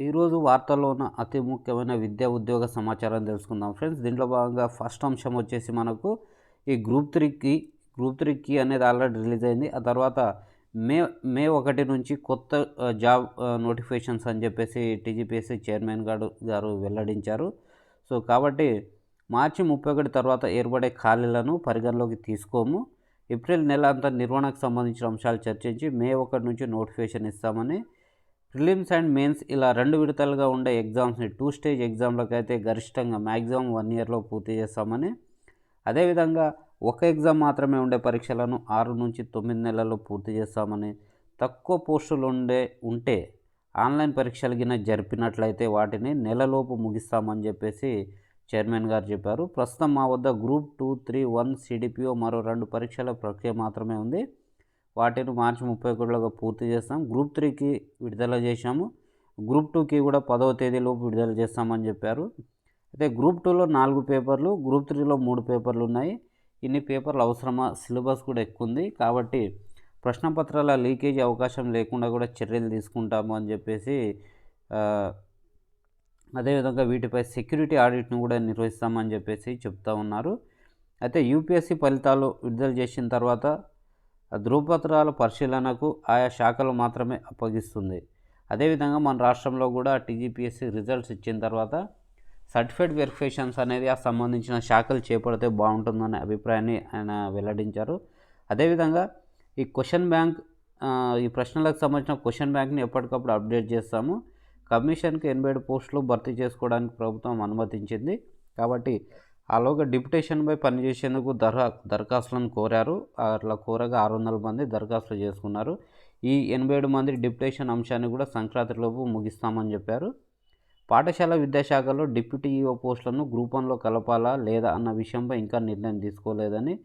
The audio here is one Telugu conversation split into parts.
ఈరోజు వార్తల్లో ఉన్న అతి ముఖ్యమైన విద్యా ఉద్యోగ సమాచారం తెలుసుకుందాం. ఫ్రెండ్స్ దీంట్లో భాగంగా ఫస్ట్ అంశం వచ్చేసి మనకు ఈ గ్రూప్ త్రీకి గ్రూప్ త్రీకి అనేది ఆల్రెడీ రిలీజ్ అయింది. ఆ తర్వాత మే మే ఒకటి నుంచి కొత్త జాబ్ నోటిఫికేషన్స్ అని చెప్పేసి టీజీపీఎస్సీ చైర్మన్ గారు గారు వెల్లడించారు. సో కాబట్టి మార్చి ముప్పై ఒకటి తర్వాత ఏర్పడే ఖాళీలను పరిగణలోకి తీసుకోము. ఏప్రిల్ నెల అంతా నిర్వహణకు సంబంధించిన అంశాలు చర్చించి మే ఒకటి నుంచి నోటిఫికేషన్ ఇస్తామని ప్రిలిమ్స్ అండ్ మెయిన్స్ ఇలా రెండు విడతలుగా ఉండే ఎగ్జామ్స్ని టూ స్టేజ్ ఎగ్జామ్లకు అయితే గరిష్టంగా మ్యాక్సిమం వన్ ఇయర్లో పూర్తి చేస్తామని. అదేవిధంగా ఒక ఎగ్జామ్ మాత్రమే ఉండే పరీక్షలను ఆరు నుంచి తొమ్మిది నెలల్లో పూర్తి చేస్తామని. తక్కువ పోస్టులు ఉండే ఉంటే ఆన్లైన్ పరీక్షలు గిన జరిపినట్లయితే వాటిని నెలలోపు ముగిస్తామని చెప్పేసి చైర్మన్ గారు చెప్పారు. ప్రస్తుతం మా వద్ద group two three one CDPO మరో రెండు పరీక్షల ప్రక్రియ మాత్రమే ఉంది. వాటిని మార్చి ముప్పై ఒకటిలోగా పూర్తి చేస్తాం. గ్రూప్ త్రీకి విడుదల చేశాము. గ్రూప్ టూకి కూడా పదవ తేదీలోపు విడుదల చేస్తామని చెప్పారు. అయితే గ్రూప్ టూలో నాలుగు పేపర్లు గ్రూప్ త్రీలో మూడు పేపర్లు ఉన్నాయి. ఇన్ని పేపర్లు అవసరమా? సిలబస్ కూడా ఎక్కువ ఉంది కాబట్టి ప్రశ్నపత్రాల లీకేజీ అవకాశం లేకుండా కూడా చర్యలు తీసుకుంటాము అని చెప్పేసి అదేవిధంగా వీటిపై సెక్యూరిటీ ఆడిట్ను కూడా నిర్వహిస్తామని చెప్పేసి చెప్తా ఉన్నారు. అయితే యూపీఎస్సీ ఫలితాలు విడుదల చేసిన తర్వాత ధృవపత్రాల పరిశీలనకు ఆయా శాఖలు మాత్రమే అప్పగిస్తుంది. అదేవిధంగా మన రాష్ట్రంలో కూడా టీజీపీఎస్సీ రిజల్ట్స్ ఇచ్చిన తర్వాత సర్టిఫైడ్ వెరిఫికేషన్స్ అనేది ఆ సంబంధించిన శాఖలు చేపడితే బాగుంటుందనే అభిప్రాయాన్ని ఆయన వెల్లడించారు. అదేవిధంగా ఈ క్వశ్చన్ బ్యాంక్ ఈ ప్రశ్నలకు సంబంధించిన క్వశ్చన్ బ్యాంక్ని ఎప్పటికప్పుడు అప్డేట్ చేస్తాము. కమిషన్కి ఎనభై ఏడు పోస్టులు భర్తీ చేసుకోవడానికి ప్రభుత్వం అనుమతించింది. కాబట్టి ఆలోగా డిప్యుటేషన్పై పనిచేసేందుకు దర దరఖాస్తులను కోరారు. అట్లా కోరగా ఆరు వందల మంది దరఖాస్తులు చేసుకున్నారు. ఈ ఎనభై ఏడు మంది డిప్యుటేషన్ అంశాన్ని కూడా సంక్రాంతిలోపు ముగిస్తామని చెప్పారు. పాఠశాల విద్యాశాఖలో డిప్యూటీ ఈఓ పోస్టులను గ్రూప్ వన్లో కలపాలా లేదా అన్న విషయంపై ఇంకా నిర్ణయం తీసుకోలేదని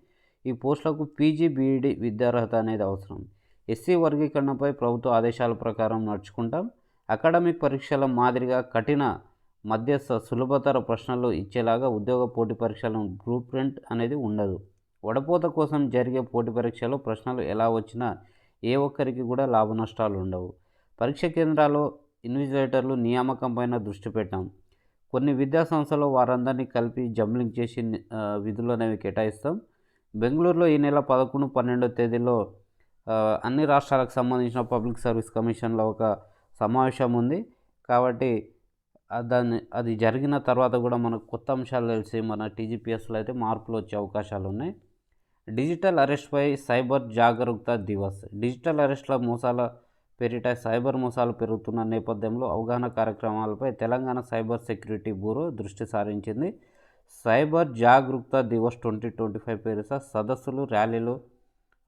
ఈ పోస్టులకు పీజీ బీఈడి విద్యార్హత అనేది అవసరం. ఎస్సీ వర్గీకరణపై ప్రభుత్వ ఆదేశాల ప్రకారం నడుచుకుంటాం. అకాడమిక్ పరీక్షల మాదిరిగా కఠిన మధ్యస్థ సులభతర ప్రశ్నలు ఇచ్చేలాగా ఉద్యోగ పోటీ పరీక్షలను బ్లూ ప్రింట్ అనేది ఉండదు. వడపోత కోసం జరిగే పోటీ పరీక్షలో ప్రశ్నలు ఎలా వచ్చినా ఏ ఒక్కరికి కూడా లాభ నష్టాలు ఉండవు. పరీక్ష కేంద్రాల్లో ఇన్విజిలేటర్లు నియామకం పైన దృష్టి పెట్టాం. కొన్ని విద్యా సంస్థలు వారందరినీ కలిపి జంబ్లింగ్ చేసి విధులు అనేవి కేటాయిస్తాం. బెంగళూరులో ఈ నెల పదకొండు పన్నెండో తేదీలో అన్ని రాష్ట్రాలకు సంబంధించిన పబ్లిక్ సర్వీస్ కమిషన్లో ఒక సమావేశం ఉంది. కాబట్టి దాన్ని అది జరిగిన తర్వాత కూడా మనకు కొత్త అంశాలు తెలిసి మన టీజీపీఎస్లో అయితే మార్పులు వచ్చే అవకాశాలు ఉన్నాయి. డిజిటల్ అరెస్ట్పై సైబర్ జాగరూకత దివస్. డిజిటల్ అరెస్ట్ల మోసాల పేరిట సైబర్ మోసాలు పెరుగుతున్న నేపథ్యంలో అవగాహన కార్యక్రమాలపై తెలంగాణ సైబర్ సెక్యూరిటీ బ్యూరో దృష్టి సారించింది. Cyber జాగరూకత Divas twenty twenty five పేరిట సదస్సులు ర్యాలీలు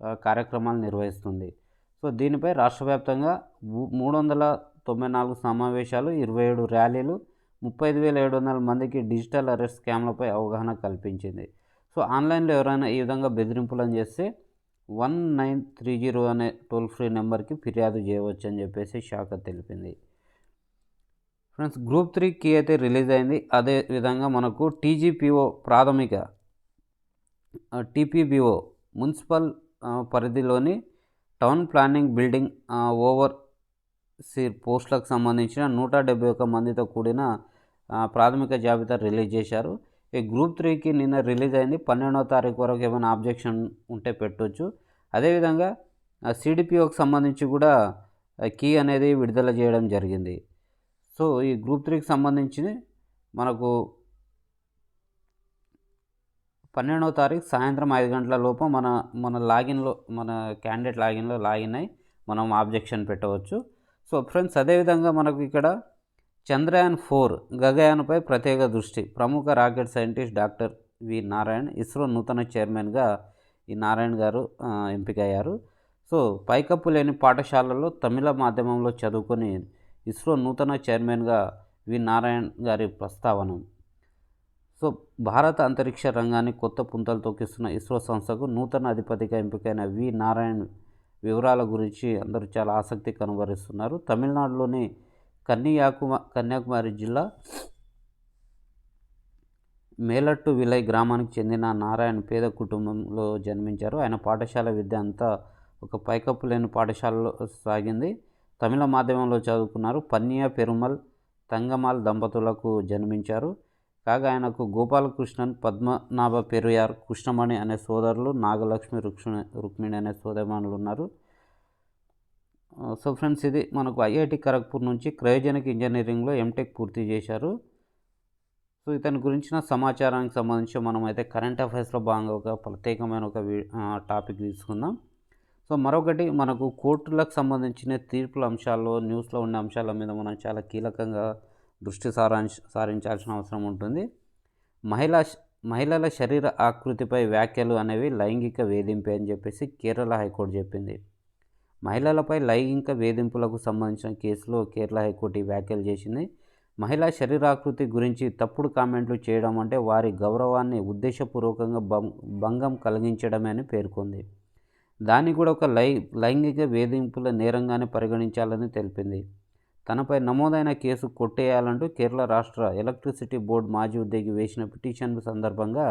కార్యక్రమాలు నిర్వహిస్తుంది. సో దీనిపై రాష్ట్ర వ్యాప్తంగా మూ- మూడు వందల తొంభై నాలుగు సమావేశాలు ఇరవై ఏడు ర్యాలీలు ముప్పై ఐదు వేల ఏడు వందల మందికి డిజిటల్ అరెస్ట్ స్కామ్లపై అవగాహన కల్పించింది. సో ఆన్లైన్లో ఎవరైనా ఈ విధంగా బెదిరింపులను చేస్తే వన్ నైన్ త్రీ జీరో అనే టోల్ ఫ్రీ నెంబర్కి ఫిర్యాదు చేయవచ్చు అని చెప్పేసి శాఖ తెలిపింది. ఫ్రెండ్స్ గ్రూప్ త్రీ కీ అయితే రిలీజ్ అయింది. అదే విధంగా మనకు టీజీపీఓ ప్రాథమిక టీపీబీఓ మున్సిపల్ పరిధిలోని టౌన్ ప్లానింగ్ బిల్డింగ్ ఓవర్ పోస్టులకు సంబంధించిన నూట డెబ్బై ఒక్క మందితో కూడిన ప్రాథమిక జాబితా రిలీజ్ చేశారు. ఈ గ్రూప్ త్రీకి నిన్న రిలీజ్ అయింది. పన్నెండవ తారీఖు వరకు ఏమైనా ఆబ్జెక్షన్ ఉంటే పెట్టవచ్చు అదేవిధంగా సిడిపిఓకి సంబంధించి కూడా కీ అనేది విడుదల చేయడం జరిగింది. సో ఈ గ్రూప్ త్రీకి సంబంధించి మనకు పన్నెండవ తారీఖు సాయంత్రం ఐదు గంటల లోపు మన మన లాగిన్లో మన క్యాండిడేట్ లాగిన్లో లాగిన్ అయి మనం ఆబ్జెక్షన్ పెట్టవచ్చు. సో ఫ్రెండ్స్ అదేవిధంగా మనకు ఇక్కడ చంద్రయాన్ ఫోర్ గగయాన్పై ప్రత్యేక దృష్టి. ప్రముఖ rocket scientist doctor V. Narayan ISRO నూతన చైర్మన్గా ఈ నారాయణ్ గారు ఎంపికయ్యారు. సో పైకప్పు లేని పాఠశాలలో తమిళ మాధ్యమంలో చదువుకొని ఇస్రో నూతన చైర్మన్గా వి. నారాయణ్ గారి ప్రస్తావన. సో భారత అంతరిక్ష రంగాన్ని కొత్త పుంతలు తొక్కిస్తున్న ఇస్రో సంస్థకు నూతన అధిపతిగా ఎంపికైన వి. నారాయణ్ వివరాల గురించి అందరూ చాలా ఆసక్తి కనబరుస్తున్నారు తమిళనాడులోని కన్యాకుమ కన్యాకుమారి జిల్లా మేలట్టు విలై గ్రామానికి చెందిన నారాయణ పేద కుటుంబంలో జన్మించారు. ఆయన పాఠశాల విద్య అంతా ఒక పైకప్పు లేని పాఠశాలలో సాగింది. తమిళ మాధ్యమంలో చదువుకున్నారు. పన్నియ పెరుమల్ తంగమాల్ దంపతులకు జన్మించారు. కాగా ఆయనకు గోపాలకృష్ణన్ పద్మనాభ పెరియార్ కృష్ణమణి అనే సోదరులు నాగలక్ష్మి రుక్ష్మి రుక్మిణి అనే సోదరిమణులు ఉన్నారు సో ఫ్రెండ్స్ ఇది మనకు ఐఐటి ఖరగ్పూర్ నుంచి క్రయోజనిక్ ఇంజనీరింగ్లో ఎంటెక్ పూర్తి చేశారు. సో ఇతని గురించిన సమాచారానికి సంబంధించి మనం అయితే కరెంట్ అఫైర్స్లో భాగంగా ఒక ప్రత్యేకమైన ఒక టాపిక్ తీసుకుందాం. సో మరొకటి మనకు కోర్టులకు సంబంధించిన తీర్పుల అంశాల్లో న్యూస్లో ఉండే అంశాల మీద మనం చాలా కీలకంగా దృష్టి సారాంశ సారించాల్సిన అవసరం ఉంటుంది. మహిళా మహిళల శరీర ఆకృతిపై వ్యాఖ్యలు అనేవి లైంగిక వేధింపే అని చెప్పేసి కేరళ హైకోర్టు చెప్పింది. మహిళలపై లైంగిక వేధింపులకు సంబంధించిన కేసులో కేరళ హైకోర్టు ఈ వ్యాఖ్యలు చేసింది. మహిళా శరీరాకృతి గురించి తప్పుడు కామెంట్లు చేయడం అంటే వారి గౌరవాన్ని ఉద్దేశపూర్వకంగా భంగం కలిగించడమే అని పేర్కొంది. దాన్ని కూడా ఒక లై లైంగిక వేధింపుల నేరంగానే పరిగణించాలని తెలిపింది. తనపై నమోదైన కేసు కొట్టేయాలంటూ కేరళ రాష్ట్ర ఎలక్ట్రిసిటీ బోర్డు మాజీ ఉద్యోగి వేసిన పిటిషన్ సందర్భంగా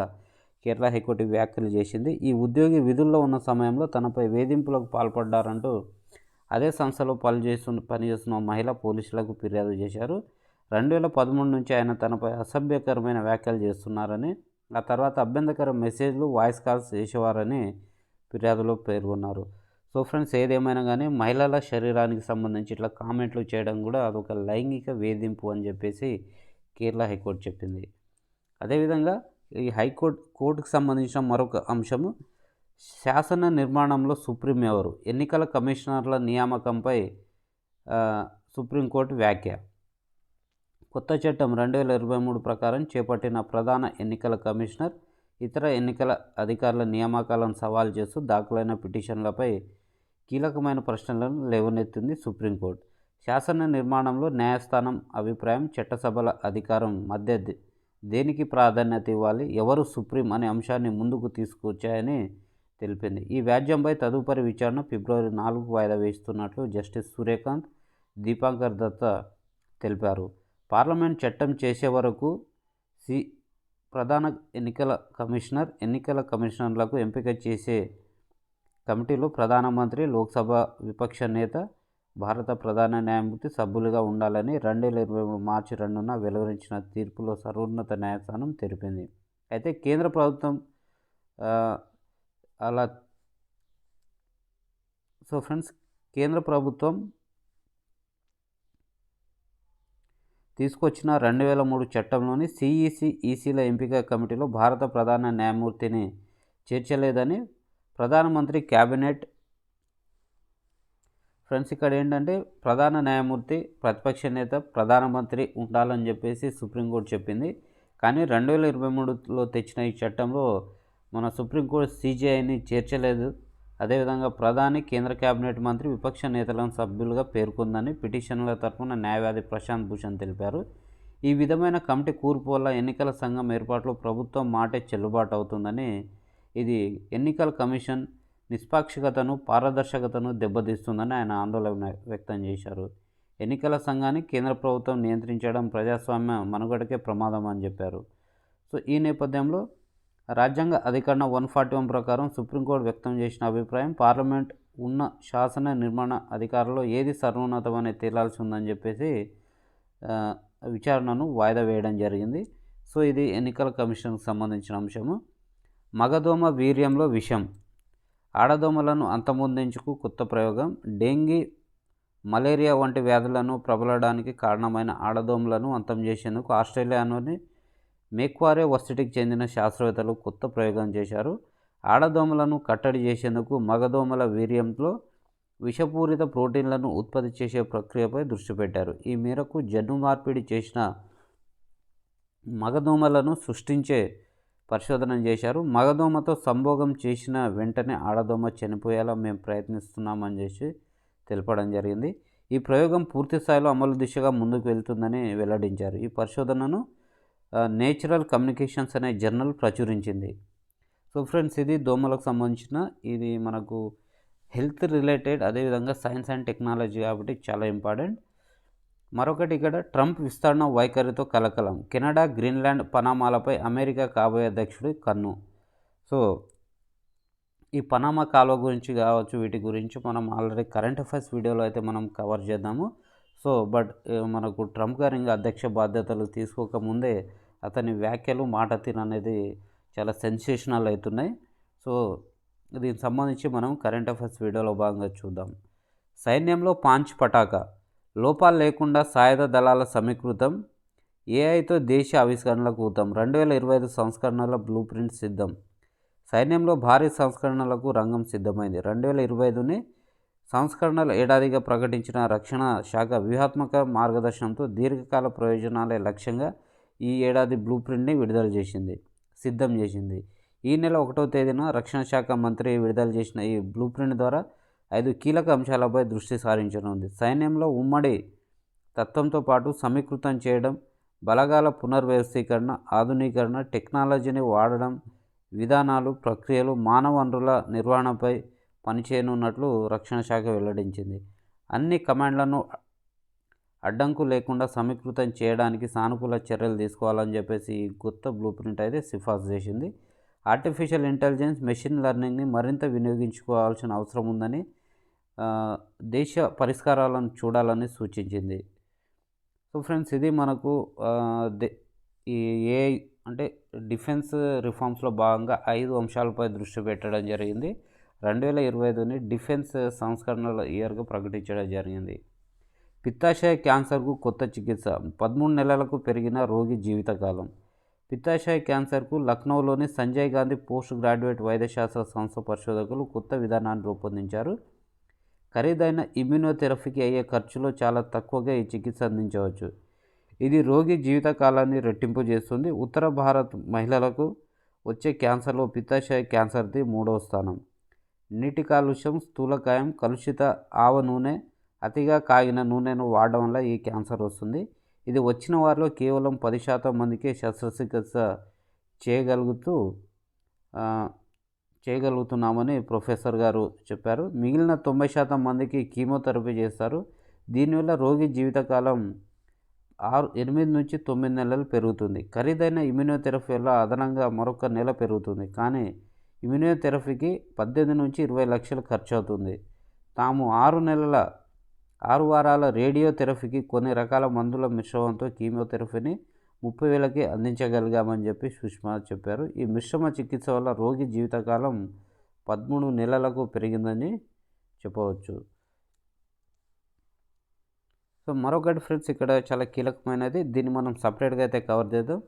కేరళ హైకోర్టు వ్యాఖ్యలు చేసింది. ఈ ఉద్యోగి విధుల్లో ఉన్న సమయంలో తనపై వేధింపులకు పాల్పడ్డారంటూ అదే సంస్థలో పనిచేస్తున్న పనిచేస్తున్న మహిళ పోలీసులకు ఫిర్యాదు చేశారు. రెండు వేల పదమూడు నుంచి ఆయన తనపై అసభ్యకరమైన వ్యాఖ్యలు చేస్తున్నారని ఆ తర్వాత అభ్యంతరకర మెసేజ్లు వాయిస్ కాల్స్ చేసేవారని ఫిర్యాదులో పేర్కొన్నారు. సో ఫ్రెండ్స్ ఏదేమైనా కానీ మహిళల శరీరానికి సంబంధించి ఇట్లా కామెంట్లు చేయడం కూడా అదొక లైంగిక వేధింపు అని చెప్పేసి కేరళ హైకోర్టు చెప్పింది. అదేవిధంగా ఈ హైకోర్టు కోర్టుకు సంబంధించిన మరొక అంశము శాసన నిర్మాణంలో సుప్రీం ఎవరు? ఎన్నికల కమిషనర్ల నియామకంపై సుప్రీంకోర్టు వ్యాఖ్య. కొత్త చట్టం రెండు వేల ఇరవై మూడు ప్రకారం చేపట్టిన ప్రధాన ఎన్నికల కమిషనర్ ఇతర ఎన్నికల అధికారుల నియామకాలను సవాల్ చేస్తూ దాఖలైన పిటిషన్లపై కీలకమైన ప్రశ్నలను లేవనెత్తింది సుప్రీంకోర్టు. శాసన నిర్మాణంలో న్యాయస్థానం అభిప్రాయం చట్టసభల అధికారం మధ్య దేనికి ప్రాధాన్యత ఇవ్వాలి? ఎవరు సుప్రీం అనే అంశాన్ని ముందుకు తీసుకొచ్చాయని తెలిపింది. ఈ వ్యాజ్యంపై తదుపరి విచారణ ఫిబ్రవరి నాలుగు వాయిదా వేస్తున్నట్లు జస్టిస్ సూర్యకాంత్ దీపాంకర్ దత్త తెలిపారు. పార్లమెంట్ చట్టం చేసే వరకు సి ప్రధాన ఎన్నికల కమిషనర్ ఎన్నికల కమిషనర్లకు ఎంపిక చేసే కమిటీలో ప్రధానమంత్రి లోక్సభ విపక్ష నేత భారత ప్రధాన న్యాయమూర్తి సభ్యులుగా ఉండాలని రెండు వేల ఇరవై మూడు మార్చి రెండున వెలువరించిన తీర్పులో సర్వోన్నత న్యాయస్థానం తెలిపింది. అయితే కేంద్ర ప్రభుత్వం అలా సో ఫ్రెండ్స్ కేంద్ర ప్రభుత్వం తీసుకొచ్చిన రెండు వేల మూడు చట్టంలోని సిఈసి ఈసీల ఎంపిక కమిటీలో భారత ప్రధాన న్యాయమూర్తిని చేర్చలేదని ప్రధానమంత్రి క్యాబినెట్ ఫ్రెండ్స్ ఇక్కడ ఏంటంటే ప్రధాన న్యాయమూర్తి ప్రతిపక్ష నేత ప్రధానమంత్రి ఉండాలని చెప్పేసి సుప్రీంకోర్టు చెప్పింది. కానీ రెండు వేల ఇరవై మూడులో తెచ్చిన ఈ చట్టంలో మన సుప్రీంకోర్టు సీజీఐని చేర్చలేదు. అదేవిధంగా ప్రధాని కేంద్ర కేబినెట్ మంత్రి విపక్ష నేతలను సభ్యులుగా పేర్కొందని పిటిషన్ల తరఫున న్యాయవాది ప్రశాంత్ భూషణ్ తెలిపారు. ఈ విధమైన కమిటీ కూర్పు వల్ల ఎన్నికల సంఘం ఏర్పాటులో ప్రభుత్వం మాటే చెల్లుబాటు అవుతుందని ఇది ఎన్నికల కమిషన్ నిష్పాక్షికతను పారదర్శకతను దెబ్బతీస్తుందని ఆయన ఆందోళన వ్యక్తం చేశారు. ఎన్నికల సంఘాన్ని కేంద్ర ప్రభుత్వం నియంత్రించడం ప్రజాస్వామ్య మనుగడకే ప్రమాదం అని చెప్పారు. సో ఈ నేపథ్యంలో రాజ్యాంగ అధికరణ వన్ ఫార్టీ వన్ ప్రకారం సుప్రీంకోర్టు వ్యక్తం చేసిన అభిప్రాయం పార్లమెంట్ ఉన్న శాసన నిర్మాణ అధికారంలో ఏది సర్వోన్నతమని తేలాల్సి ఉందని చెప్పేసి విచారణను వాయిదా వేయడం జరిగింది. సో ఇది ఎన్నికల కమిషన్కి సంబంధించిన అంశము. మగదోమ వీర్యంలో విషం. ఆడదోమలను అంతమొందించుకు కొత్త ప్రయోగం. డెంగీ మలేరియా వంటి వ్యాధులను ప్రబలడానికి కారణమైన ఆడదోమలను అంతం చేసేందుకు ఆస్ట్రేలియాలోని మేక్వారే వర్సిటీకి చెందిన శాస్త్రవేత్తలు కొత్త ప్రయోగం చేశారు. ఆడదోమలను కట్టడి చేసేందుకు మగదోమల వీర్యంలో విషపూరిత ప్రోటీన్లను ఉత్పత్తి చేసే ప్రక్రియపై దృష్టి పెట్టారు. ఈ మేరకు జన్ను మార్పిడి చేసిన మగదోమలను సృష్టించే పరిశోధన చేశారు. మగదోమతో సంభోగం చేసిన వెంటనే ఆడదోమ చనిపోయేలా మేము ప్రయత్నిస్తున్నామని చేసి తెలపడం జరిగింది. ఈ ప్రయోగం పూర్తి స్థాయిలో అమలు దిశగా ముందుకు వెళ్తుందని వెల్లడించారు. ఈ పరిశోధనను నేచురల్ కమ్యూనికేషన్స్ అనే జర్నల్ ప్రచురించింది. సో ఫ్రెండ్స్ ఇది దోమలకు సంబంధించిన ఇది మనకు హెల్త్ రిలేటెడ్ అదేవిధంగా సైన్స్ అండ్ టెక్నాలజీ కాబట్టి చాలా ఇంపార్టెంట్. మరొకటి ఇక్కడ ట్రంప్ విస్తరణ వైఖరితో కలకలం. కెనడా గ్రీన్లాండ్ పనామాలపై అమెరికా కాబోయే అధ్యక్షుడు కన్ను. సో ఈ పనామా కాలువ గురించి కావచ్చు వీటి గురించి మనం ఆల్రెడీ కరెంట్ అఫైర్స్ వీడియోలో అయితే మనం కవర్ చేద్దాము. సో బట్ మనకు ట్రంప్ గారు ఇంకా అధ్యక్ష బాధ్యతలు తీసుకోకముందే అతని వ్యాఖ్యలు మాట తీరు అనేది చాలా సెన్సేషనల్ అవుతున్నాయి. సో దీనికి సంబంధించి మనం కరెంట్ అఫైర్స్ వీడియోలో భాగంగా చూద్దాం. సైన్యంలో పాంచ్ పటాకా. లోపాలు లేకుండా సాయుధ దళాల సమీకృతం ఏఐతో దేశ ఆవిష్కరణలకు ఊతం. రెండు వేల ఇరవై ఐదు సంస్కరణల బ్లూ ప్రింట్ సిద్ధం. సైన్యంలో భారీ సంస్కరణలకు రంగం సిద్ధమైంది. రెండు వేల ఇరవై ఐదుని సంస్కరణల ఏడాదిగా ప్రకటించిన రక్షణ శాఖ వ్యూహాత్మక మార్గదర్శనంతో దీర్ఘకాల ప్రయోజనాలే లక్ష్యంగా ఈ ఏడాది బ్లూ ప్రింట్ని విడుదల చేసింది సిద్ధం చేసింది. ఈ నెల ఒకటో తేదీన రక్షణ శాఖ మంత్రి విడుదల చేసిన ఈ బ్లూ ప్రింట్ ద్వారా ఐదు కీలక అంశాలపై దృష్టి సారించనుంది. సైన్యంలో ఉమ్మడి తత్వంతో పాటు సమీకృతం చేయడం బలగాల పునర్వ్యవస్థీకరణ ఆధునీకరణ టెక్నాలజీని వాడడం విధానాలు ప్రక్రియలు మానవ వనరుల నిర్వహణపై పనిచేయనున్నట్లు రక్షణ శాఖ వెల్లడించింది. అన్ని కమాండ్లను అడ్డంకు లేకుండా సమీకృతం చేయడానికి సానుకూల చర్యలు తీసుకోవాలని చెప్పేసి ఈ కొత్త బ్లూ ప్రింట్ అయితే సిఫార్సు చేసింది. ఆర్టిఫిషియల్ ఇంటెలిజెన్స్ మెషిన్ లెర్నింగ్ని మరింత వినియోగించుకోవాల్సిన అవసరం ఉందని దేశ పరిష్కారాలను చూడాలని సూచించింది. సో ఫ్రెండ్స్ ఇది మనకు ఈ ఏ అంటే డిఫెన్స్ రిఫార్మ్స్లో భాగంగా ఐదు అంశాలపై దృష్టి పెట్టడం జరిగింది. రెండు వేల ఇరవై ఐదుని డిఫెన్స్ సంస్కరణల ఇయర్గా ప్రకటించడం జరిగింది. పిత్తాశయ క్యాన్సర్కు కొత్త చికిత్స పదమూడు నెలలకు పెరిగిన రోగి జీవితకాలం. పిత్తాశయ క్యాన్సర్కు లక్నోలోని సంజయ్ గాంధీ పోస్ట్ గ్రాడ్యుయేట్ వైద్యశాస్త్ర సంస్థ పరిశోధకులు కొత్త విధానాన్ని రూపొందించారు. ఖరీదైన ఇమ్యూనోథెరపీకి అయ్యే ఖర్చులో చాలా తక్కువగా ఈ చికిత్స అందించవచ్చు. ఇది రోగి జీవితకాలాన్ని రెట్టింపు చేస్తుంది. ఉత్తర భారత్ మహిళలకు వచ్చే క్యాన్సర్లో పిత్తాశయ క్యాన్సర్ది మూడవ స్థానం. నీటి కాలుష్యం స్థూలకాయం కలుషిత ఆవ నూనె అతిగా కాగిన నూనెను వాడడం వల్ల ఈ క్యాన్సర్ వస్తుంది. ఇది వచ్చిన వారిలో కేవలం పది శాతం మందికే శస్త్రచికిత్స చేయగలుగుతూ చేయగలుగుతున్నామని ప్రొఫెసర్ గారు చెప్పారు. మిగిలిన తొంభై శాతం మందికి కీమోథెరపీ చేస్తారు. దీనివల్ల రోగి జీవితకాలం ఆరు ఎనిమిది నుంచి తొమ్మిది నెలలు పెరుగుతుంది. ఖరీదైన ఇమ్యూనోథెరపీ వల్ల అదనంగా మరొక నెల పెరుగుతుంది. కానీ ఇమ్యూనోథెరపీకి పద్దెనిమిది నుంచి ఇరవై లక్షలు ఖర్చు అవుతుంది తాము ఆరు నెలల ఆరు వారాల రేడియోథెరపీకి కొన్ని రకాల మందుల మిశ్రమంతో కీమోథెరపీని ముప్పై వేలకి అందించగలిగామని చెప్పి సుష్మా చెప్పారు. ఈ మిశ్రమ చికిత్స వల్ల రోగి జీవితకాలం పదమూడు నెలలకు పెరిగిందని చెప్పవచ్చు. సో మరొకటి ఫ్రెండ్స్ ఇక్కడ చాలా కీలకమైనది. దీన్ని మనం సపరేట్గా అయితే కవర్ చేద్దాం.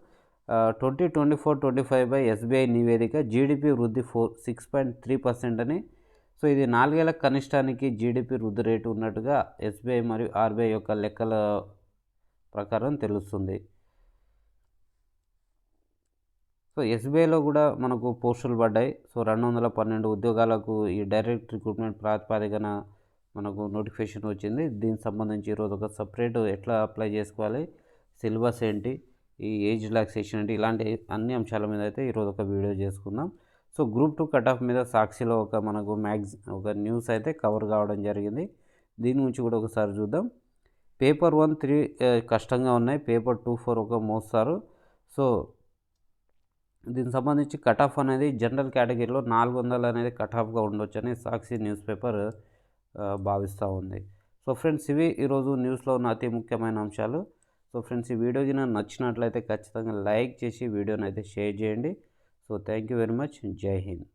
Twenty twenty four twenty five by SBI నివేదిక జీడిపి వృద్ధి four six point three percent అని సో ఇది నాలుగేళ్ళ కనిష్టానికి జీడిపి వృద్ధి రేటు ఉన్నట్టుగా ఎస్బీఐ మరియు ఆర్బీఐ యొక్క లెక్కల ప్రకారం తెలుస్తుంది. సో ఎస్బీఐలో కూడా మనకు పోస్టులు పడ్డాయి. సో రెండు వందల పన్నెండు ఉద్యోగాలకు ఈ డైరెక్ట్ రిక్రూట్మెంట్ ప్రాతిపాదికన మనకు నోటిఫికేషన్ వచ్చింది. దీనికి సంబంధించి ఈరోజు ఒక సపరేట్ ఎట్లా అప్లై చేసుకోవాలి సిలబస్ ఏంటి ఈ ఏజ్ రిలాక్సేషన్ ఏంటి ఇలాంటి అన్ని అంశాల మీద అయితే ఈరోజు ఒక వీడియో చేసుకుందాం. So group two cut off మీద సాక్షిలో ఒక మనకు మ్యాగ్జ్ ఒక న్యూస్ అయితే కవర్ కావడం జరిగింది. దీని గురించి కూడా ఒకసారి చూద్దాం. పేపర్ వన్ త్రీ కష్టంగా ఉన్నాయి. పేపర్ టూ ఫోర్ ఒక మోస్తారు. సో దీనికి సంబంధించి కట్ ఆఫ్ అనేది జనరల్ కేటగిరీలో నాలుగు వందలు అనేది కట్ ఆఫ్గా ఉండొచ్చు అని సాక్షి న్యూస్ పేపర్ భావిస్తూ ఉంది. సో ఫ్రెండ్స్ ఇవి ఈరోజు న్యూస్లో ఉన్న అతి ముఖ్యమైన అంశాలు. సో ఫ్రెండ్స్ ఈ వీడియోకి నాకు నచ్చినట్లయితే ఖచ్చితంగా లైక్ చేసి వీడియోని అయితే షేర్ చేయండి. So thank you very much జై హింద్